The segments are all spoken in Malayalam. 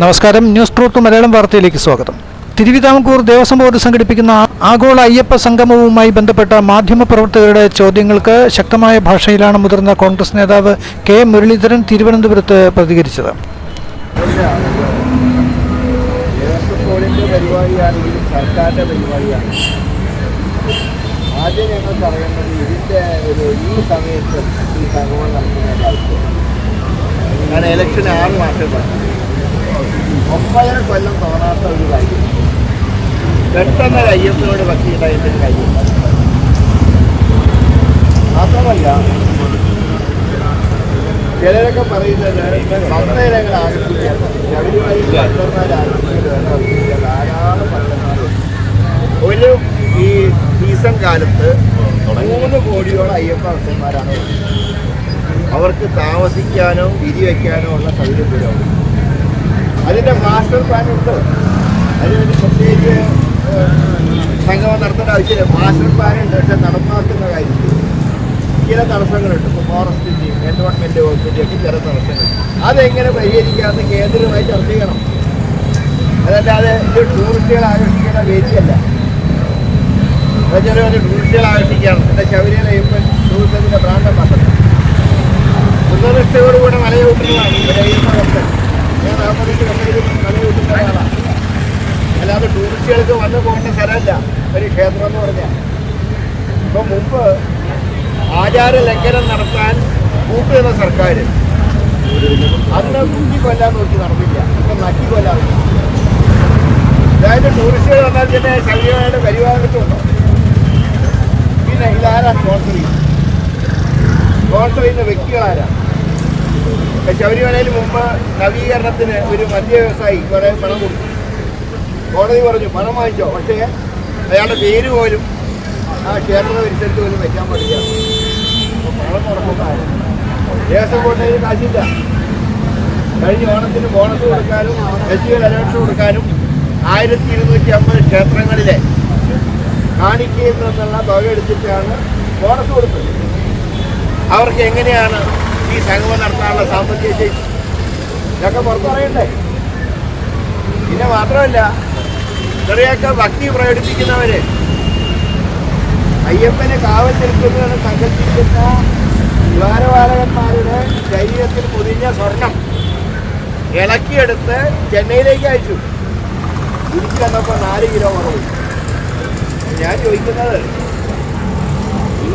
നമസ്കാരം. ന്യൂസ് ട്രൂത്ത് മലയാളം വാർത്തയിലേക്ക് സ്വാഗതം. തിരുവിതാംകൂർ ദേവസ്വം ബോർഡ് സംഘടിപ്പിക്കുന്ന ആഗോള അയ്യപ്പ സംഗമവുമായി ബന്ധപ്പെട്ട മാധ്യമപ്രവർത്തകരുടെ ചോദ്യങ്ങൾക്ക് ശക്തമായ ഭാഷയിലാണ് മുതിർന്ന കോൺഗ്രസ് നേതാവ് കെ മുരളീധരൻ തിരുവനന്തപുരത്ത് പ്രതികരിച്ചത്. സർക്കാരിന്റെ ഒരു ഈ ഈ ഇലക്ഷൻ ആറ് മാസം പറഞ്ഞു ഒമ്പതര കൊല്ലം തോന്നാത്ത ഒരു കാര്യം. പെട്ടെന്ന് കയ്യത്തിനോട് അയ്യപ്പനോട് ഭക്തിയുണ്ടായിട്ട് കാര്യം. മാത്രമല്ല ചിലരൊക്കെ പറയുന്നത് ഒരു ഈ സീസൺ കാലത്ത് മൂന്ന് കോടിയോളം അയ്യപ്പ ഭക്തന്മാരാണ് അവർക്ക് താമസിക്കാനോ വിരി വയ്ക്കാനോ ഉള്ള സൗകര്യം അതിന്റെ മാസ്റ്റർ പ്ലാൻ ഉണ്ട്. അതിനുവേണ്ടി പ്രത്യേകിച്ച് സംഗമം നടത്തേണ്ട ആവശ്യമില്ല. മാസ്റ്റർ പ്ലാൻ ഉണ്ട്. പക്ഷെ നടപ്പാക്കുന്ന കാര്യത്തിൽ ചില തടസ്സങ്ങളുണ്ട്. ഇപ്പോൾ ഫോറസ്റ്റിന്റെയും എൻവയോൺമെന്റ് വകുപ്പിന്റെയും ഒക്കെ ചില തടസ്സങ്ങളുണ്ട് അതെങ്ങനെ പരിഹരിക്കാമെന്ന് കേന്ദ്രമായി ചർച്ച ചെയ്യണം. അതല്ലാതെ ഇത് ടൂറിസ്റ്റുകൾ ആകർഷിക്കേണ്ട വേദിയല്ല. ചെറിയ ടൂറിസ്റ്റുകൾ ആകർഷിക്കുകയാണ്. എന്റെ ശബരിമല ഇപ്പം ടൂറിസത്തിന്റെ ബ്രാൻഡ് പദ്ധതി കൃതനിഷ്ഠയോടുകൂടെ മലയൂട്ടുന്നതാണ് ഇവിടെ അല്ലാതെ ടൂറിസ്റ്റുകൾക്ക് വന്നു പോകേണ്ട സ്ഥലമല്ല. ഒരു ക്ഷേത്രം എന്ന് പറഞ്ഞാൽ. ഇപ്പം മുമ്പ് ആചാര ലംഘനം നടത്താൻ കൂട്ടുന്ന സർക്കാർ അന്ന് കുഞ്ഞി കൊല്ലാൻ നോക്കി നടന്നില്ല. ഇപ്പം നക്കി കൊല്ലാൻ. അതായത് ടൂറിസ്റ്റുകൾ വന്നാൽ തന്നെ ശരീരമായിട്ട് പരിപാലിച്ചുണ്ടോ പിന്നെ ഇതാരാ സ്പോൺസർ ചെയ്യുന്നത്? സ്പോൺസർ ചെയ്യുന്ന വ്യക്തികളാരാ ഇപ്പം ശബരിമലയിൽ മുമ്പ് നവീകരണത്തിന് ഒരു മദ്യ വ്യവസായി കുറേ പണം കൊടുത്തു. കോടതി പറഞ്ഞു പണം വാങ്ങിച്ചോ പക്ഷേ അയാളുടെ പേര് പോലും ആ ക്ഷേത്ര പരിസരത്ത് പോലും വയ്ക്കാൻ പാടില്ല. അപ്പോൾ പണം മുടക്കുന്നതാണ് ദേവസ്വം കോട്ടയിൽ കാശില്ല. കഴിഞ്ഞ ഓണത്തിന് ബോണസ് കൊടുക്കാനും ഫെസ്റ്റിവൽ അലവൻസ് കൊടുക്കാനും ആയിരത്തി ഇരുന്നൂറ്റി അമ്പത് ക്ഷേത്രങ്ങളിലെ കാണിക്കയിൽ തുക എടുത്തിട്ടാണ് ബോണസ് കൊടുത്തത്. അവർക്ക് എങ്ങനെയാണ് ഈ സംഗമം നടത്താനുള്ള സാമ്പത്തിക ശേഷി. ഇതൊക്കെ പുറത്തു പറയണ്ടേ? പിന്നെ മാത്രമല്ല ഇത്രയൊക്കെ ഭക്തി പ്രകടിപ്പിക്കുന്നവര് അയ്യപ്പനെ കാവൽ നിൽക്കുന്നതാണ് സംഘടിപ്പിക്കുന്ന ദ്വാരപാലകന്മാരുടെ ശരീരത്തിൽ പൊതിഞ്ഞ സ്വർണം ഇളക്കിയെടുത്ത് ചെന്നൈയിലേക്ക് അയച്ചു. തിരിച്ചു വന്നപ്പോൾ നാല് കിലോ കുറവ്. ഞാൻ ചോദിക്കുന്നത്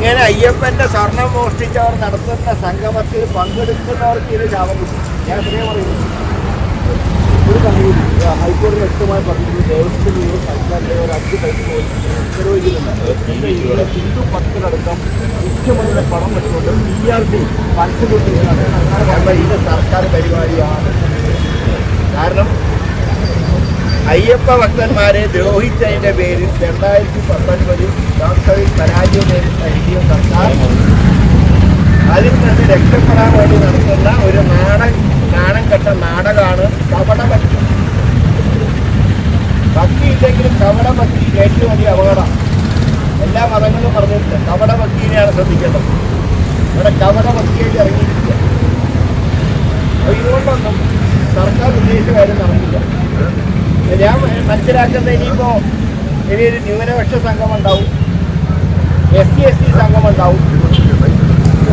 ഇങ്ങനെ അയ്യപ്പന്റെ സ്വർണം മോഷ്ടിച്ചവർ നടത്തുന്ന സംഗമത്തിൽ പങ്കെടുക്കുന്നവർക്ക് ഇത് ശാപം ഞാൻ ഇത്രയും പറയുന്നു ഒരു ഹൈക്കോടതി വ്യക്തമായി പറഞ്ഞു ദേവസ്വത്തിൽ നിന്ന് സർക്കാരിന്റെ ഒരു അഞ്ച് എന്റെ ഇവിടെ ഹിന്ദു ഭക്തരടക്കം മുഖ്യമന്ത്രിയുടെ പണം വെച്ചുകൊണ്ട് പി ആർ ഡി പരസ്യം കൊടുത്തിരിക്കുകയാണ്. ഇത് സർക്കാർ പരിപാടിയാണ്. കാരണം അയ്യപ്പ ഭക്തന്മാരെ ദ്രോഹിച്ചതിന്റെ പേരിൽ രണ്ടായിരത്തി പത്തൊൻപതിൽ ലോക്സഭയിൽ പരാജയം നേരിട്ട സർക്കാർ അതിൽ നിന്ന് രക്ഷപ്പെടാൻ വേണ്ടി നടത്തുന്ന ഒരു നാടൻ നാടൻ കെട്ട നാടകമാണ് കപടഭക്തി ഭക്തി ഇല്ലെങ്കിലും കപടഭക്തി ഏറ്റവും വലിയ അപകടം. എല്ലാ മതങ്ങളും പറഞ്ഞിട്ടുണ്ട് കപടഭക്തിനെയാണ് ശ്രദ്ധിക്കേണ്ടത്. ഇവിടെ കപടഭക്തിയായിട്ട് ഇറങ്ങിയിരിക്കുക. അപ്പോൾ ഇതുകൊണ്ടൊന്നും സർക്കാർ ഉദ്ദേശിച്ച കാര്യം നടക്കില്ല. ഞാൻ മനസ്സിലാക്കുന്നത് ഇനിയിപ്പോ ഇനിയൊരു ന്യൂനപക്ഷ സംഘം ഉണ്ടാവും എസ് സി എസ് ടി സംഘം ഉണ്ടാവും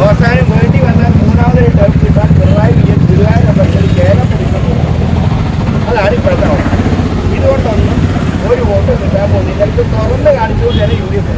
അവസാനം വേണ്ടി വന്നാൽ മൂന്നാമതൊരു ടേം കിട്ടാൻ പിണറായി വിജയൻ ഗുരുവായൂർ പക്ഷേ കേരളം പിടിക്കുന്നു അതാണ് ഇപ്പോഴത്തെ അവസ്ഥ. ഇതുകൊണ്ടൊന്നും ഒരു വോട്ട് കിട്ടാൻ പോകുന്നില്ല ഇത് തുറന്ന് കാണിച്ചുകൊണ്ട് തന്നെ യു ഡി എഫ്